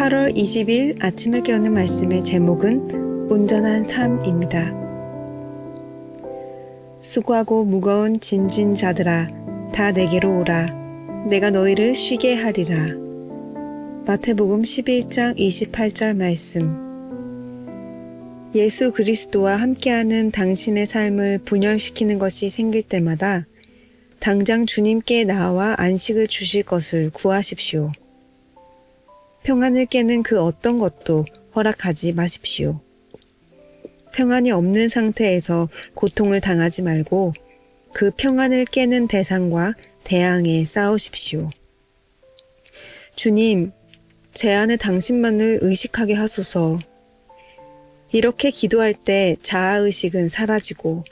8월 20일 아침을 깨우는 말씀의 제목은 온전한 삶입니다. 수고하고 무거운 짐진 자들아 다 내게로 오라 내가 너희를 쉬게 하리라. 마태복음 11장 28절 말씀 예수 그리스도와 함께하는 당신의 삶을 분열시키는 것이 생길 때마다 당장 주님께 나와 안식을 주실 것을 구하십시오. 평안을 깨는 그 어떤 것도 허락하지 마십시오. 평안이 없는 상태에서 고통을 당하지 말고 그 평안을 깨는 대상과 대항해 싸우십시오. 주님, 제 안에 당신만을 의식하게 하소서. 이렇게 기도할 때 자아의식은 사라지고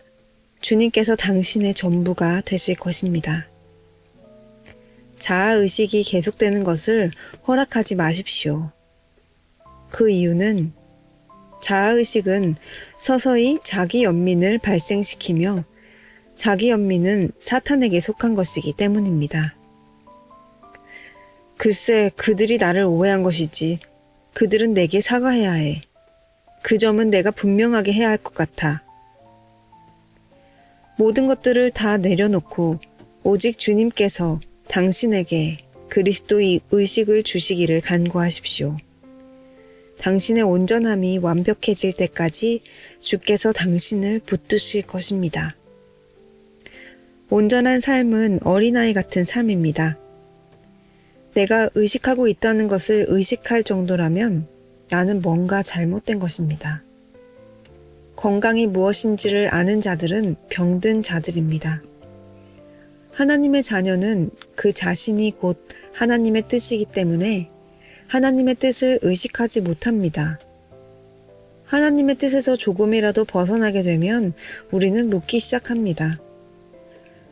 주님께서 당신의 전부가 되실 것입니다. 자아의식이 계속되는 것을 허락하지 마십시오. 그 이유는 자아의식은 서서히 자기 연민을 발생시키며 자기 연민은 사탄에게 속한 것이기 때문입니다. 글쎄, 그들이 나를 오해한 것이지. 그들은 내게 사과해야 해. 그 점은 내가 분명하게 해야 할 것 같아. 모든 것들을 다 내려놓고 오직 주님께서 당신에게 그리스도의 의식을 주시기를 간구하십시오. 당신의 온전함이 완벽해질 때까지 주께서 당신을 붙드실 것입니다. 온전한 삶은 어린아이 같은 삶입니다. 내가 의식하고 있다는 것을 의식할 정도라면 나는 뭔가 잘못된 것입니다. 건강이 무엇인지를 아는 자들은 병든 자들입니다. 하나님의 자녀는 그 자신이 곧 하나님의 뜻이기 때문에 하나님의 뜻을 의식하지 못합니다. 하나님의 뜻에서 조금이라도 벗어나게 되면 우리는 묻기 시작합니다.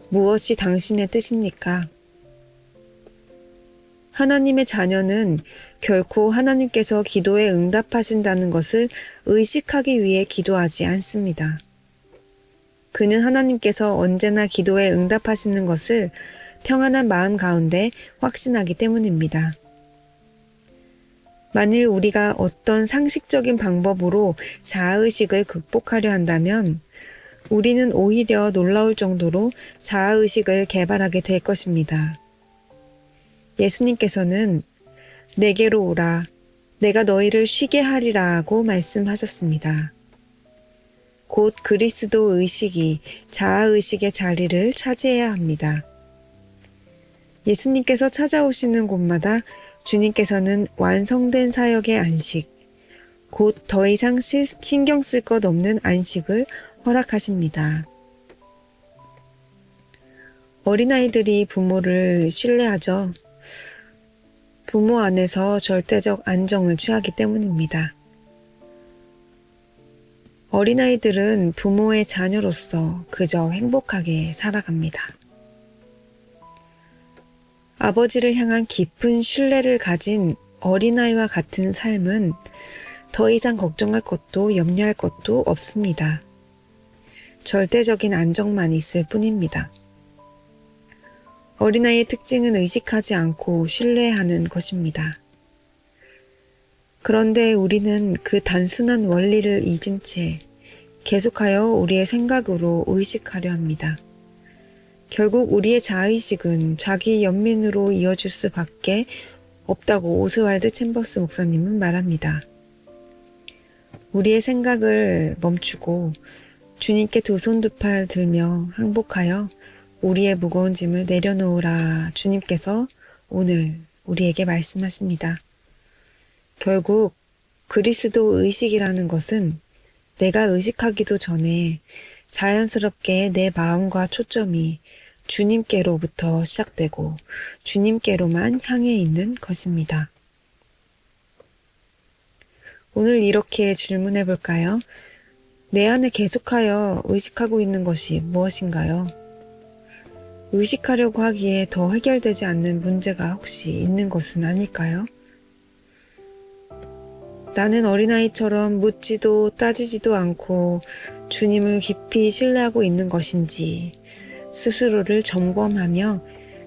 무엇이 당신의 뜻입니까? 하나님의 자녀는 결코 하나님께서 기도에 응답하신다는 것을 의식하기 위해 기도하지 않습니다. 그는 하나님께서 언제나 기도에 응답하시는 것을 평안한 마음 가운데 확신하기 때문입니다. 만일 우리가 어떤 상식적인 방법으로 자아의식을 극복하려 한다면 우리는 오히려 놀라울 정도로 자아의식을 개발하게 될 것입니다. 예수님께서는 내게로 오라. 내가 너희를 쉬게 하리라고 말씀하셨습니다. 곧 그리스도 의식이 자아의식의 자리를 차지해야 합니다. 예수님께서 찾아오시는 곳마다 주님께서는 완성된 사역의 안식, 곧 더 이상 신경 쓸 것 없는 안식을 허락하십니다. 어린아이들이 부모를 신뢰하죠. 부모 안에서 절대적 안정을 취하기 때문입니다. 어린아이들은 부모의 자녀로서 그저 행복하게 살아갑니다. 아버지를 향한 깊은 신뢰를 가진 어린아이와 같은 삶은 더 이상 걱정할 것도 염려할 것도 없습니다. 절대적인 안정만 있을 뿐입니다. 어린아이의 특징은 의식하지 않고 신뢰하는 것입니다. 그런데 우리는 그 단순한 원리를 잊은 채 계속하여 우리의 생각으로 의식하려 합니다. 결국 우리의 자의식은 자기 연민으로 이어질 수밖에 없다고 오스왈드 챔버스 목사님은 말합니다. 우리의 생각을 멈추고 주님께 두 손 두 팔 들며 항복하여 우리의 무거운 짐을 내려놓으라 주님께서 오늘 우리에게 말씀하십니다. 결국 그리스도 의식이라는 것은 내가 의식하기도 전에 자연스럽게 내 마음과 초점이 주님께로부터 시작되고 주님께로만 향해 있는 것입니다. 오늘 이렇게 질문해 볼까요? 내 안에 계속하여 의식하고 있는 것이 무엇인가요? 의식하려고 하기에 더 해결되지 않는 문제가 혹시 있는 것은 아닐까요? 나는 어린아이처럼 묻지도 따지지도 않고 주님을 깊이 신뢰하고 있는 것인지 스스로를 점검하며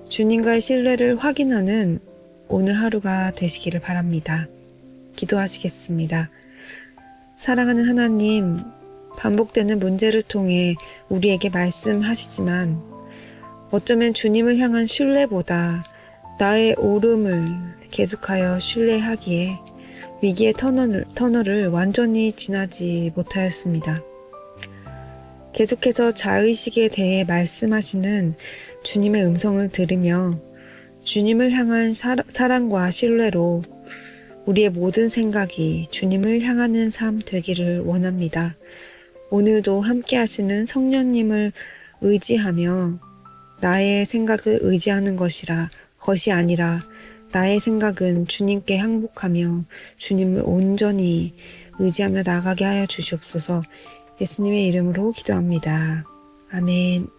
주님과의 신뢰를 확인하는 오늘 하루가 되시기를 바랍니다. 기도하시겠습니다. 사랑하는 하나님, 반복되는 문제를 통해 우리에게 말씀하시지만 어쩌면 주님을 향한 신뢰보다 나의 오름을 계속하여 신뢰하기에 위기의 터널을, 터널을 완전히 지나지 못하였습니다. 계속해서 자의식에 대해 말씀하시는 주님의 음성을 들으며 주님을 향한 사, 사랑과 신뢰로 우리의 모든 생각이 주님을 향하는 삶 되기를 원합니다. 오늘도 함께 하시는 성령님을 의지하며 나의 생각을 의지하는 것이라 것이 아니라 나의 생각은 주님께 항복하며 주님을 온전히 의지하며 나가게 하여 주시옵소서 예수님의 이름으로 기도합니다. 아멘.